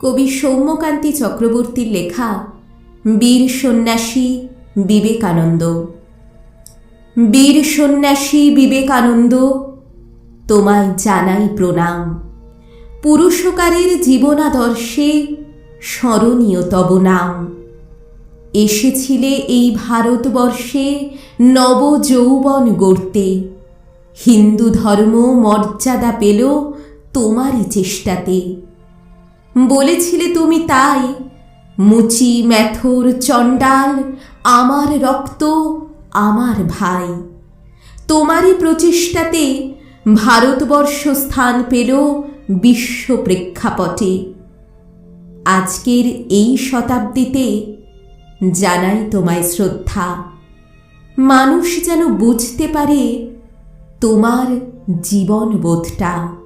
কবি সৌম্যকান্তি চক্রবর্তীর লেখা বীর সন্ন্যাসী বিবেকানন্দ। বীর সন্ন্যাসী বিবেকানন্দ, তোমায় জানাই প্রণাম। পুরুষকারের জীবনাদর্শে স্মরণীয় তব নাম। এসেছিলে এই ভারতবর্ষে নব যৌবন গড়তে। হিন্দু ধর্ম মর্যাদা পেল তোমারই চেষ্টাতে। বলেছিলে তুমি তাই। মুচি, ম্যাথর, চণ্ডাল, আমার রক্ত, আমার ভাই। তোমারই প্রচেষ্টাতে ভারতবর্ষ স্থান পেল বিশ্ব প্রেক্ষাপটে। আজকের এই শতাব্দীতে জানাই তোমায় শ্রদ্ধা। মানুষ যেন বুঝতে পারে তোমার জীবনবোধটা।